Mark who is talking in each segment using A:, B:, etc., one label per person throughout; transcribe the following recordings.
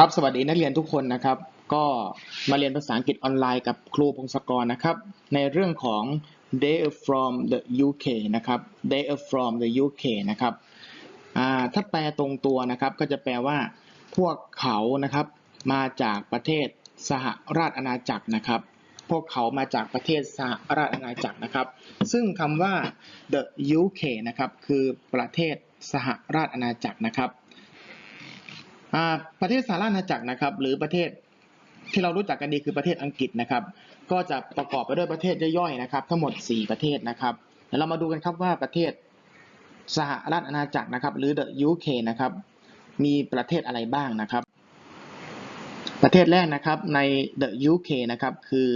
A: ครับสวัสดีนักเรียนทุกคนนะครับ ก็มาเรียนภาษาอังกฤษออนไลน์กับครูพงศกรนะครับ ในเรื่องของ they are from the UK นะครับ they are from the UK นะครับถ้าแปลตรงตัวนะครับก็จะแปลว่า พวกเขานะครับมาจากประเทศสหราชอาณาจักรนะครับ พวกเขามาจากประเทศสหราชอาณาจักรนะครับ ซึ่งคำว่า the UK นะครับคือประเทศสหราชอาณาจักรนะครับ ประเทศสหราชอาณาจักรนะครับ หรือประเทศที่เรารู้จักกันดีคือประเทศอังกฤษนะครับ ก็จะประกอบไปด้วยประเทศย่อยๆนะครับ ทั้งหมด 4 ประเทศนะครับเดี๋ยวเรามาดูกันครับว่าประเทศสหราชอาณาจักรนะครับ หรือ the UK นะครับ มีประเทศอะไรบ้างนะครับ ประเทศแรกนะครับใน the UK นะครับ คือ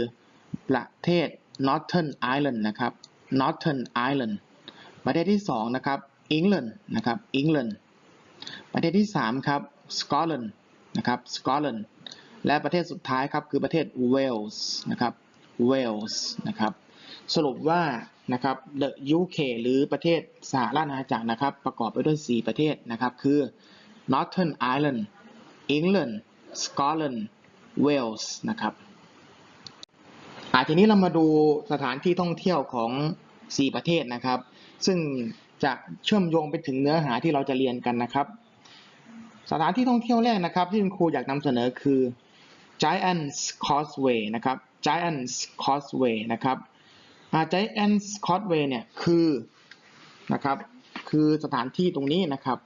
A: ประเทศ Northern Ireland นะครับ Northern Ireland ประเทศที่สองนะครับ England นะครับ England ประเทศที่3ครับ Scotland นะครับ Scotland และประเทศสุดท้ายครับคือประเทศ Wales นะครับ Wales นะครับสรุปว่านะครับ the UK หรือประเทศสหราชอาณาจักรนะครับ ประกอบไปด้วย 4 ประเทศนะครับ คือ Northern Ireland England Scotland Wales นะครับอาทีนี้เรามาดูสถานที่ท่องเที่ยวของ 4 ประเทศนะครับ ซึ่งจะเชื่อมโยงไปถึงเนื้อหาที่เราจะเรียนกันนะครับ สถานที่ท่องเที่ยวแรกนะครับ ที่คุณครูอยากนำเสนอคือ Giant's Causeway นะครับ Giant's Causeway นะครับ Giant's Causeway เนี่ยคือนะครับคือสถานที่ตรงนี้นะครับ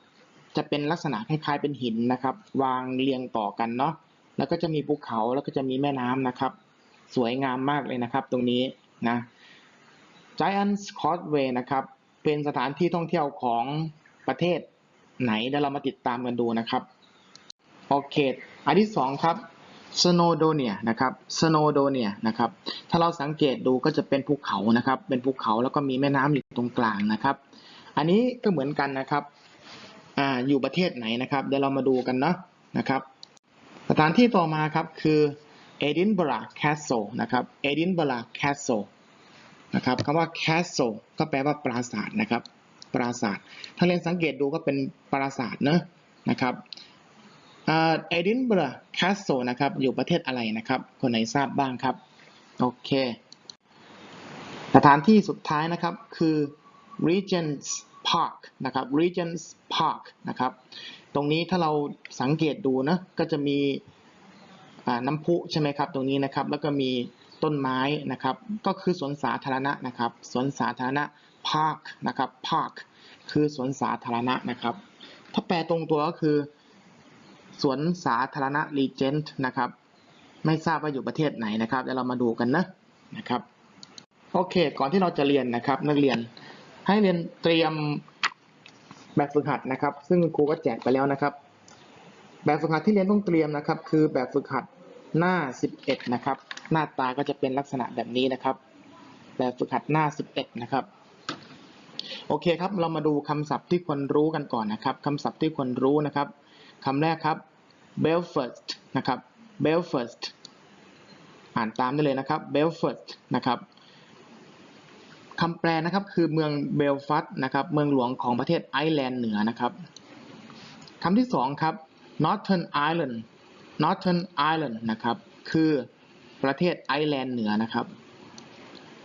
A: จะเป็นลักษณะคล้ายๆเป็นหินนะครับ วางเรียงต่อกันเนาะแล้วก็จะมีภูเขาแล้วก็จะมีแม่น้ำนะครับ สวยงามมากเลยนะครับ ตรงนี้นะ Giant's Causeway นะครับ เป็นสถานที่ท่องเที่ยวของประเทศ ไหนเดี๋ยวเรามาติดตามกันดูนะครับโอเคอันที่สองครับ Snowdonia นะครับ Snowdonia นะครับ ถ้าเราสังเกตดูก็จะเป็นภูเขานะครับ เป็นภูเขาแล้วก็มีแม่น้ำอยู่ตรงกลางนะครับ อันนี้ก็เหมือนกันนะครับอ่าอยู่ประเทศไหนนะครับ เดี๋ยวเรามาดูกันเนาะนะครับ สถานที่ต่อมาครับคือ Edinburgh Castle นะครับ Edinburgh Castle นะครับคำว่า castle ก็แปลว่าปราสาทนะครับ ปราสาทถ้าเรียนสังเกตดูก็เป็นปราสาทเนอะนะครับเอดินบะแคสโซนะครับ อยู่ประเทศอะไรนะครับ คนไหนทราบบ้างครับ โอเค สถานที่สุดท้ายนะครับคือ Regent's Park นะครับ Regent's Park นะครับ ตรงนี้ถ้าเราสังเกตดูนะก็จะมีอ่าน้ำพุใช่ไหมครับ ตรงนี้นะครับ แล้วก็มีต้นไม้นะครับ ก็คือสวนสาธารณะนะครับ สวนสาธารณะ park นะครับ park คือสวนสาธารณะนะครับ ถ้าแปลตรงตัวก็คือ สวนสาธารณะ Regent นะครับ ไม่ทราบว่าอยู่ประเทศไหนนะครับเดี๋ยวเรามาดูกันนะนะครับ โอเค ก่อนที่เราจะเรียนนะครับ นักเรียนให้เรียนเตรียมแบบฝึกหัดนะครับ ซึ่งคุณครูก็แจกไปแล้วนะครับ แบบฝึกหัดที่เรียนต้องเตรียมนะครับ คือแบบฝึกหัดหน้า 11 นะครับ หน้าตาก็จะเป็นลักษณะแบบนี้นะครับ แบบฝึกหัดหน้า 11 นะครับ โอเคครับ เรามาดูคำศัพท์ที่ควรรู้กันก่อนนะครับคำศัพท์ที่ควรรู้นะครับคำแรกครับ Belfast นะครับ Belfast อ่านตามได้เลยนะครับ Belfast นะครับคำแปลนะครับคือเมืองเบลฟัสนะครับ เมืองหลวงของประเทศไอร์แลนด์เหนือนะครับคำที่สองครับ Northern Ireland Northern Ireland นะครับ คือประเทศไอร์แลนด์เหนือนะครับ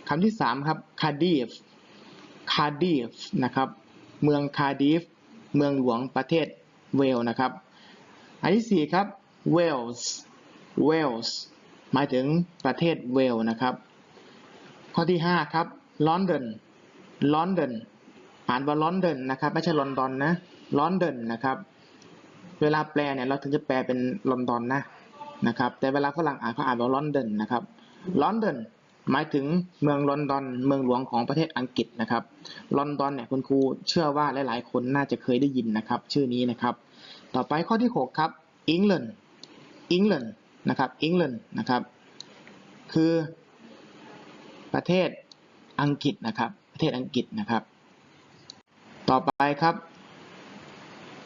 A: คำที่สามครับ Cardiff Cardiff นะครับ เมือง Cardiff เมืองหลวงประเทศเวลนะครับ อันที่สี่ครับ Wales Wales หมายถึงประเทศเวลนะครับ ข้อที่ห้าครับ London London อ่านว่า London นะครับไม่ใช่ลอนดอนนะ London นะครับ เวลาแปลเนี่ยเราถึงจะแปลเป็นลอนดอนนะนะครับ แต่เวลาฝรั่งอ่านเขาอ่านว่า London นะครับ London หมายถึงเมืองลอนดอน เมืองหลวงของประเทศอังกฤษนะครับ ลอนดอนเนี่ยคุณครูเชื่อว่าหลายๆ คนน่าจะเคยได้ยินนะครับ ชื่อนี้นะครับ ต่อไปข้อที่ 6 ครับ England England นะครับ England นะครับ คือประเทศอังกฤษนะครับ ประเทศอังกฤษนะครับ ต่อไปครับ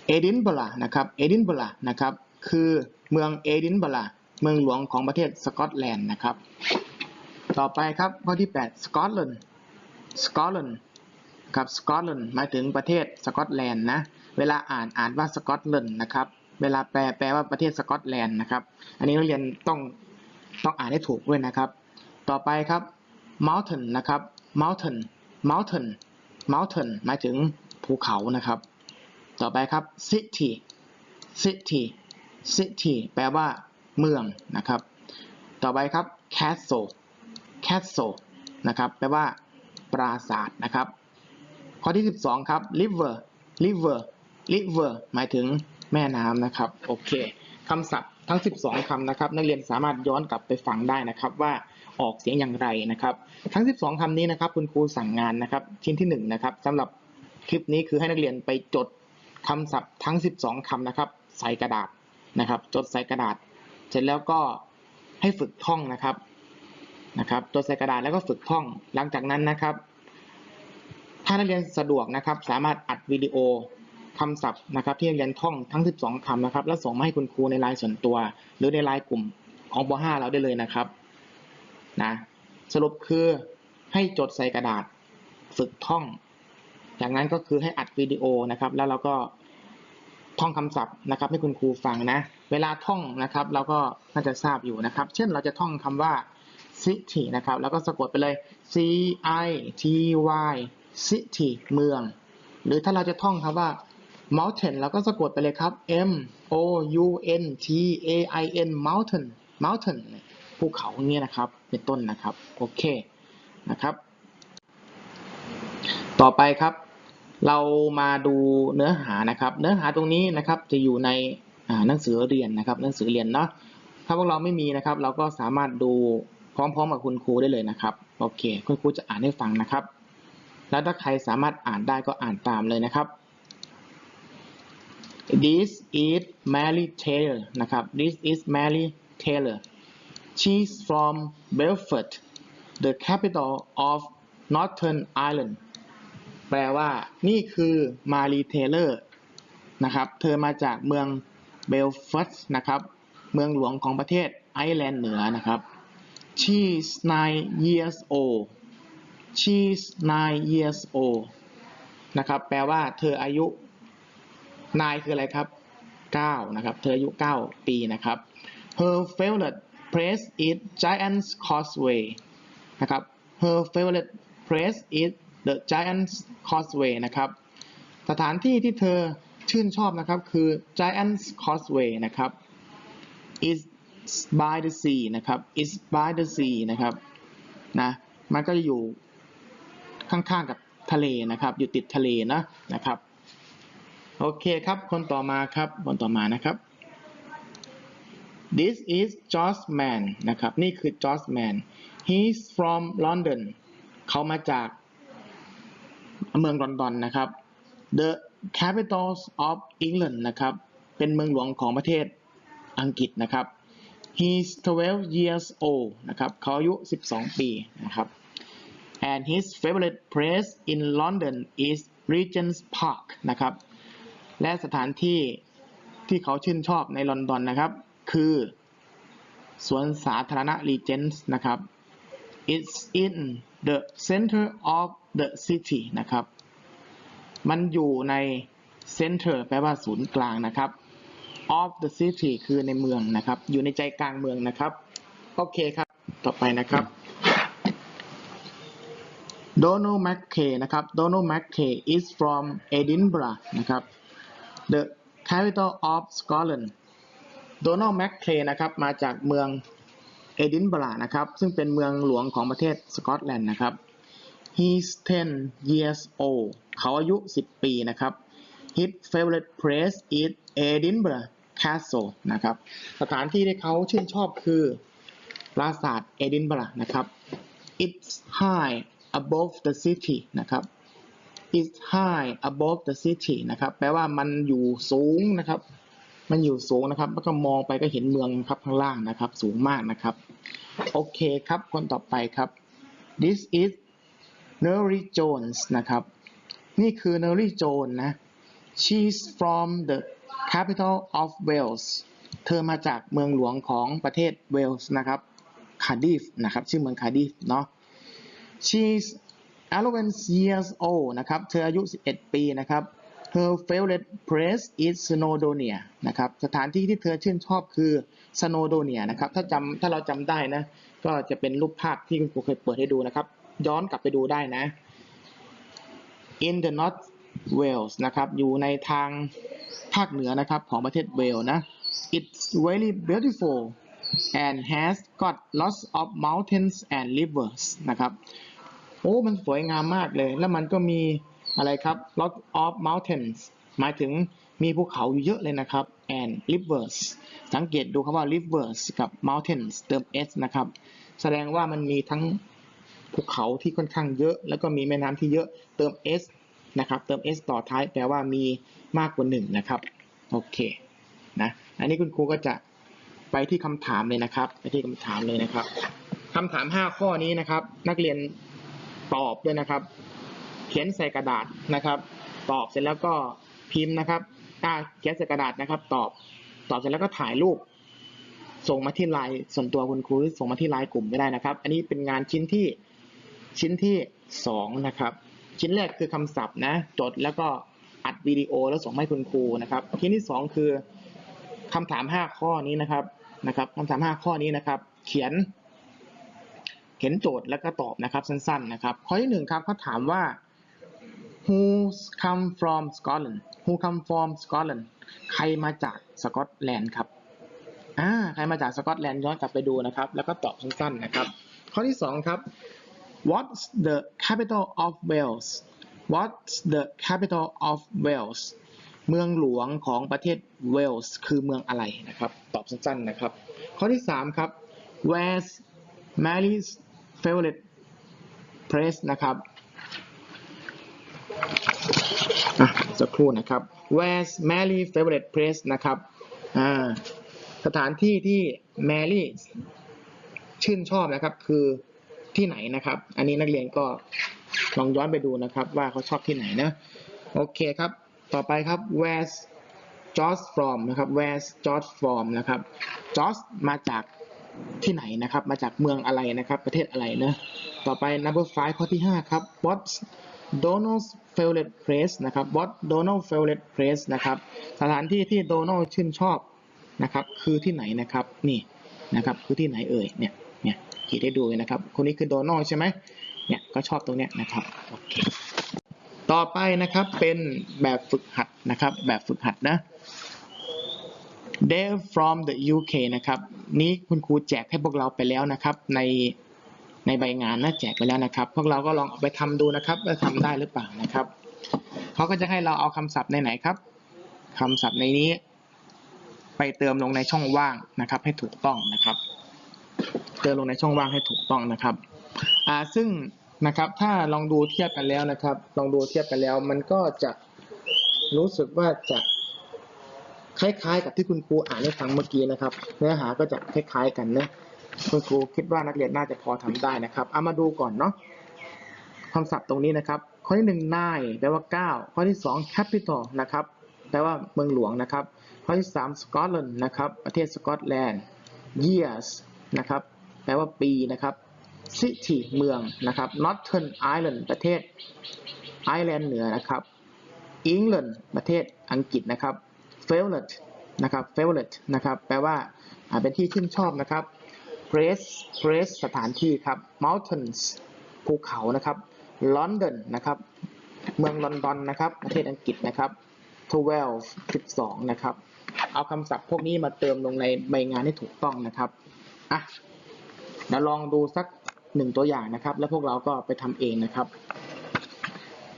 A: เอดินบะระนะครับเอดินบะระนะครับ คือเมืองเอดินบะระเมืองหลวงของประเทศสกอตแลนด์นะครับ ต่อไปครับข้อที่8สกอตแลนด์สกอตแลนด์ครับสกอตแลนด์หมายถึงประเทศสกอตแลนด์นะเวลาอ่านอ่านว่าสกอตแลนด์นะครับเวลาแปลแปลว่าประเทศสกอตแลนด์นะครับ อันนี้นักเรียนต้องต้องอ่านให้ถูกด้วยนะครับ ต่อไปครับ mountain นะครับ mountain mountain mountain หมายถึงภูเขานะครับ ต่อไปครับ city city city แปลว่าเมืองนะครับ ต่อไปครับ castle castle นะครับแปลว่า ปราสาทนะครับ ข้อที่ 12 ครับ river river river หมายถึงแม่น้ำนะครับ โอเคคำศัพท์ทั้ง 12คำนะครับ นักเรียนสามารถย้อนกลับไปฟังได้นะครับ ว่าออกเสียงอย่างไรนะครับ ทั้ง 12คำนี้นะครับ คุณครูสั่งงานนะครับ ชิ้นที่1นะครับสำหรับคลิปนี้คือให้นักเรียนไปจดคำศัพท์ทั้ง 12คำนะครับ ใส่กระดาษนะครับ จดใส่กระดาษ เสร็จแล้วก็ให้ฝึกท่องนะครับ นะครับจดใส่กระดาษแล้วก็ฝึกท่อง หลังจากนั้นนะครับ ถ้านักเรียนสะดวกนะครับ สามารถอัดวิดีโอคำศัพท์นะครับที่นักเรียนท่องทั้ง 12คำนะครับ แล้วส่งมาให้คุณครูในไลน์ส่วนตัว หรือในไลน์กลุ่มของป .5 เราได้เลยนะครับนะสรุปคือให้จดใส่กระดาษฝึกท่อง จากนั้นก็คือให้อัดวิดีโอนะครับ แล้วเราก็ท่องคำศัพท์นะครับ ให้คุณครูฟังนะ เวลาท่องนะครับ เราก็น่าจะทราบอยู่นะครับ เช่นเราจะท่องคำว่า city นะครับ แล้วก็สะกดไปเลย c i t y city เมือง หรือถ้าเราจะท่องคำว่า mountain เราก็สะกดไปเลยครับ m o u n t a i n mountain mountain ภูเขาเงี้ยนะครับ เป็นต้นนะครับ โอเคนะครับ ต่อไปครับ เรามาดูเนื้อหานะครับ เนื้อหาตรงนี้นะครับจะอยู่ในหนังสือเรียนนะครับ หนังสือเรียนเนาะถ้าพวกเราไม่มีนะครับ เราก็สามารถดู พร้อมๆกับคุณครูได้เลยนะครับ โอเค คุณครูจะอ่านให้ฟังนะครับ แล้วถ้าใครสามารถอ่านได้ก็อ่านตามเลยนะครับ This is Mary Taylor นะครับ This is Mary Taylor She's from Belfast the capital of Northern Ireland แปลว่า นี่คือมารีเทเลอร์นะครับ เธอมาจากเมืองเบลฟัสนะครับ เมืองหลวงของประเทศไอร์แลนด์เหนือนะครับ She's nine years old She's nine years old นะครับ แปลว่าเธออายุ nine คืออะไรครับ9นะครับ เธออายุ 9 ปีนะครับ Her favorite place is Giant's Causeway นะครับ Her favorite place is the Giant's Causeway นะครับ สถานที่ที่เธอชื่นชอบนะครับคือ Giant's Causeway นะครับ is by the sea นะครับ is by the sea นะครับนะมันก็จะอยู่ข้างๆกับทะเลนะครับ อยู่ติดทะเลนะนะครับ โอเคครับ คนต่อมาครับ คนต่อมานะครับ this is George Man นะครับ นี่คือ George Mann he's from London เขามาจากเมืองลอนดอนนะครับ the capital of England นะครับ เป็นเมืองหลวงของประเทศอังกฤษนะครับ he's 12 years old นะครับเขาอายุ 12 ปีนะครับ and his favorite place in London is Regent's Park นะครับ และสถานที่ที่เขาชื่นชอบในลอนดอนนะครับ คือ สวนสาธารณะ Regents นะครับ it's in the center of the city นะครับ มันอยู่ใน center แปลว่าศูนย์กลางนะครับ of the city คือในเมืองนะครับ อยู่ในใจกลางเมืองนะครับ โอเคครับ ต่อไปนะครับ Donald Mackay นะครับ Donald Mackay is from Edinburgh นะครับ the capital of Scotland Donald Mackay นะครับ มาจากเมืองเอดินบะนะครับ ซึ่งเป็นเมืองหลวงของประเทศสกอตแลนด์นะครับ he's 10 years old เขาอายุ 10 ปีนะครับ his favorite place is Edinburgh Castle นะครับ สถานที่ที่เขาชื่นชอบคือปราสาทเอดินบะนะครับ it's high above the city นะครับ it's high above the city นะครับ แปลว่ามันอยู่สูงนะครับ มันอยู่สูงนะครับ แล้วก็มองไปก็เห็นเมืองครับข้างล่างนะครับ สูงมากนะครับ โอเคครับ คนต่อไปครับ this is Nerry Jones นะครับ นี่คือ Nerry Jones นะ she's from the capital of Wales เธอมาจากเมืองหลวงของประเทศเวลส์นะครับ Cardiff นะครับ ชื่อเมือง Cardiff เนาะ she's 11 years old นะครับ เธออายุ 11 ปีนะครับ her favorite place is Snowdonia นะครับ สถานที่ที่เธอชื่นชอบคือ Snowdonia นะครับ ถ้าจำถ้าเราจำได้นะ ก็จะเป็นรูปภาพที่คุณครูเคยเปิดให้ดูนะครับ ย้อนกลับไปดูได้นะ in the North Wales นะครับ อยู่ในทางภาคเหนือนะครับของประเทศเวลส์นะ it's very beautiful and has got lots of mountains and rivers นะครับ โอ้ มันสวยงามมากเลย แล้วมันก็มีอะไรครับ lots of mountains หมายถึงมีภูเขาอยู่เยอะเลยนะครับ and rivers สังเกตดูคำว่า rivers กับ mountains เติม s นะครับ แสดงว่ามันมีทั้งภูเขาที่ค่อนข้างเยอะ แล้วก็มีแม่น้ำที่เยอะ เติม s นะครับ เติม s ต่อท้ายแปลว่ามีมากกว่าหนึ่งนะครับ โอเค นะ อันนี้คุณครูก็จะไปที่คำถามเลยนะครับ ไปที่คำถามเลยนะครับคำถาม 5 ข้อนี้นะครับ นักเรียนตอบด้วยนะครับ เขียนใส่กระดาษนะครับ ตอบเสร็จแล้วก็พิมพ์นะครับอ่าเขียนใส่กระดาษนะครับ ตอบ ตอบเสร็จแล้วก็ถ่ายรูป ส่งมาที่ไลน์ส่วนตัวคุณครูหรือส่งมาที่ไลน์กลุ่มก็ได้นะครับ อันนี้เป็นงานชิ้นที่ชิ้นที่สองนะครับ ชิ้นแรกคือคำศัพท์นะจดแล้วก็อัดวิดีโอแล้วส่งให้คุณครูนะครับชิ้นที่สองคือคำถามห้าข้อนี้นะครับนะครับคำถามห้าข้อนี้นะครับ เขียนเขียนโจทย์แล้วก็ตอบนะครับสั้นๆนะครับ ข้อที่หนึ่งครับเขาถามว่า who come from Scotland who come from Scotland ใครมาจากสกอตแลนด์ครับอ่าใครมาจากสกอตแลนด์ย้อนกลับไปดูนะครับ แล้วก็ตอบสั้นๆนะครับ ข้อที่สองครับ what's the capital of Wales what's the capital of Wales เมืองหลวงของประเทศเวลส์คือเมืองอะไรนะครับ ตอบสั้นๆนะครับ ข้อที่สามครับ where's Mary's favorite place นะครับอะสักครู่นะครับ where's Mary favorite place นะครับอ่าสถานที่ที่ Mary ชื่นชอบนะครับคือ ที่ไหนนะครับ อันนี้นักเรียนก็ลองย้อนไปดูนะครับว่าเขาชอบที่ไหนนะโอเคครับ ต่อไปครับ where's George from นะครับ where's George from นะครับ George มาจากที่ไหนนะครับ มาจากเมืองอะไรนะครับ ประเทศอะไรนะต่อไป number five ข้อที่ 5 ครับ what's Donald's favorite place นะครับ what Donald favorite place นะครับ สถานที่ที่โดนัลชื่นชอบนะครับ คือที่ไหนนะครับ นี่นะครับ คือที่ไหนเอ่ย เนี่ย ขีดให้ดูเลยนะครับ คนนี้คือโดนัลใช่ไหมเนี่ยก็ชอบตรงเนี้ยนะครับโอเคต่อไปนะครับเป็นแบบฝึกหัดนะครับ แบบฝึกหัดนะ They from the UK นะครับ นี้คุณครูแจกให้พวกเราไปแล้วนะครับ ในในใบงานนะแจกไปแล้วนะครับ พวกเราก็ลองเอาไปทำดูนะครับว่าทำได้หรือเปล่านะครับเขาก็จะให้เราเอาคำศัพท์ในไหนครับคำศัพท์ในนี้ ไปเติมลงในช่องว่างนะครับ ให้ถูกต้องนะครับ เติมลงในช่องว่างให้ถูกต้องนะครับอ่าซึ่งนะครับถ้าลองดูเทียบกันแล้วนะครับ ลองดูเทียบกันแล้ว มันก็จะรู้สึกว่าจะคล้ายๆ กับที่คุณครูอ่านให้ฟังเมื่อกี้นะครับ เนื้อหาก็จะคล้ายๆ กันนะคุณครูคิดว่านักเรียนน่าจะพอทำได้นะครับเอามาดูก่อนเนาะคำศัพท์ตรงนี้นะครับ ข้อที่หนึ่งนายแปลว่าเก้าข้อที่สอง capital นะครับแปลว่าเมืองหลวงนะครับ ข้อที่สาม Scotland นะครับ ประเทศสกอตแลนด์ years นะครับ แปลว่าปีนะครับ city เมืองนะครับ Northern Ireland ประเทศไอร์แลนด์เหนือนะครับ England ประเทศอังกฤษนะครับ favorite นะครับ favorite นะครับแปลว่าเป็นที่ชื่นชอบนะครับ place place สถานที่ครับ mountains ภูเขานะครับ London นะครับเมืองลอนดอนนะครับ ประเทศอังกฤษนะครับ12 12 นะครับ เอาคำศัพท์พวกนี้มาเติมลงในใบงานให้ถูกต้องนะครับ อะ เดี๋ยวลองดูสักหนึ่งตัวอย่างนะครับ แล้วพวกเราก็ไปทำเองนะครับ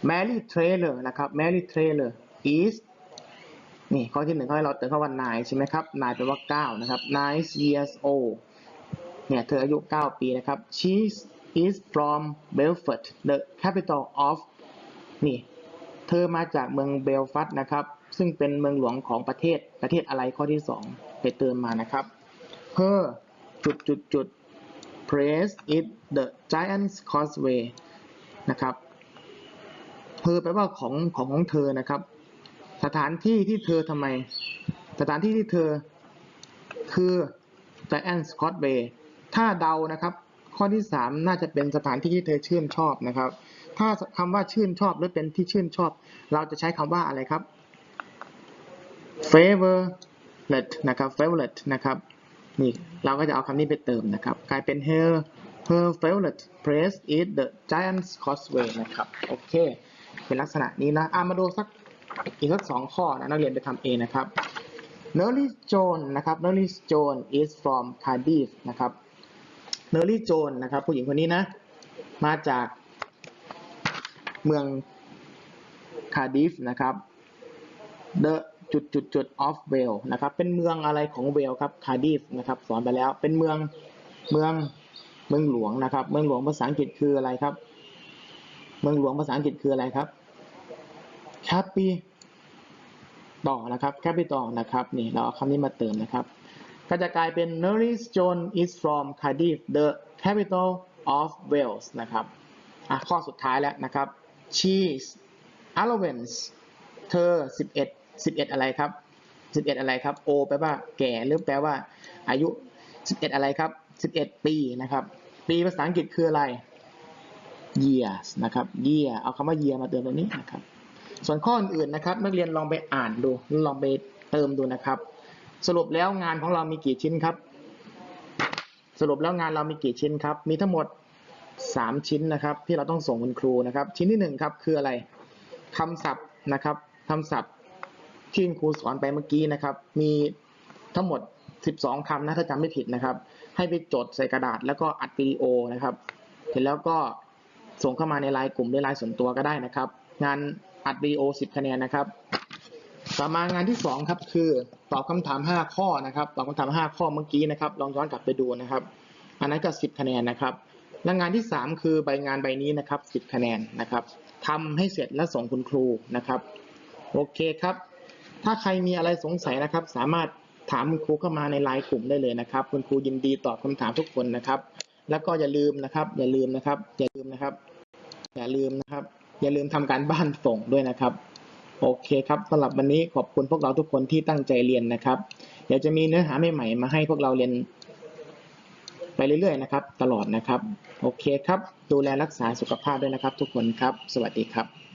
A: Mary Trailer นะครับ Mary Trailer is นี่ข้อที่หนึ่งเขาให้เราเติมคำว่า nine ใช่ไหมครับ nine แปลว่าเก้านะครับ nine years old เนี่ยเธออายุ 9 ปีนะครับ she is from Belfast the capital of นี่เธอมาจากเมืองเบลฟัสต์นะครับ ซึ่งเป็นเมืองหลวงของประเทศประเทศอะไรข้อที่2ไปเติมมานะครับ her จุดจุดจุด place is the Giant's Causeway นะครับ her แปลว่าของของของเธอนะครับ สถานที่ที่เธอทำไม สถานที่ที่เธอคือ Giant's Causeway ถ้าเดานะครับ ข้อที่ 3 น่าจะเป็นสถานที่ที่เธอชื่นชอบนะครับ ถ้าคำว่าชื่นชอบหรือเป็นที่ชื่นชอบ เราจะใช้คำว่าอะไรครับ favorite นะครับ favorite นะครับ นี่เราก็จะเอาคำนี้ไปเติมนะครับ กลายเป็น her her favorite place is the Giant's Causeway นะครับ โอเค เป็นลักษณะนี้นะอะมาดูสักอีกสักสองข้อนะนักเรียนไปทำเองนะครับ Nelly Jones นะครับ Nelly Jones is from Cardiff นะครับ Nelly Jones นะครับ ผู้หญิงคนนี้นะ มาจากเมือง Cardiff นะครับ The จุดจุดจุด of Wales นะครับ เป็นเมืองอะไรของเวลครับ Cardiff นะครับสอนไปแล้วเป็นเมืองเมืองเมืองหลวงนะครับ เมืองหลวงภาษาอังกฤษคืออะไรครับ เมืองหลวงภาษาอังกฤษคืออะไรครับ Capi ต่อนะครับ capital นะครับนี่เราเอาคำนี้มาเติมนะครับ ก็จะกลายเป็น Norris Jones is from Cardiff the capital of Wales นะครับอะข้อสุดท้ายแล้วนะครับ she's allowance เธอ 11 11 อะไรครับ 11 อะไรครับ O แปลว่าแก่หรือแปลว่า อายุ 11 อะไรครับ 11 ปีนะครับ ปีภาษาอังกฤษคืออะไร years นะครับ year เอาคำว่า year มาเติมตรงนี้นะครับ ส่วนข้ออื่นๆนะครับ นักเรียนลองไปอ่านดู ลองไปเติมดูนะครับ สรุปแล้วงานของเรามีกี่ชิ้นครับ สรุปแล้วงานเรามีกี่ชิ้นครับ มีทั้งหมด 3 ชิ้นนะครับ ที่เราต้องส่งคุณครูนะครับ ชิ้นที่1ครับคืออะไรคำศัพท์นะครับคำศัพท์ ที่ครูสอนไปเมื่อกี้นะครับ มีทั้งหมด 12คำนะถ้าจำไม่ผิดนะครับ ให้ไปจดใส่กระดาษแล้วก็อัดวิดีโอนะครับ เสร็จแล้วก็ส่งเข้ามาในไลน์กลุ่มหรือไลน์ส่วนตัวก็ได้นะครับ งานอัดวิดีโอ 10 คะแนนนะครับ ต่อมางานที่ 2 ครับ คือตอบคำถาม 5 ข้อนะครับตอบคำถาม 5 ข้อเมื่อกี้นะครับ ลองย้อนกลับไปดูนะครับ อันนั้นก็ 10 คะแนนนะครับและงานที่ 3 คือใบงานใบนี้นะครับ 10 คะแนนนะครับทำให้เสร็จและส่งคุณครูนะครับ โอเคครับ ถ้าใครมีอะไรสงสัยนะครับ สามารถถามคุณครูเข้ามาในไลน์กลุ่มได้เลยนะครับ คุณครูยินดีตอบคำถามทุกคนนะครับ แล้วก็อย่าลืมนะครับ อย่าลืมนะครับ อย่าลืมนะครับ อย่าลืมนะครับ อย่าลืมทำการบ้านส่งด้วยนะครับ โอเคครับสำหรับวันนี้ขอบคุณพวกเราทุกคนที่ตั้งใจเรียนนะครับเดี๋ยวจะมีเนื้อหาใหม่ๆมาให้พวกเราเรียนไปเรื่อยๆนะครับ ตลอดนะครับ โอเคครับ ดูแลรักษาสุขภาพด้วยนะครับ ทุกคนครับ สวัสดีครับ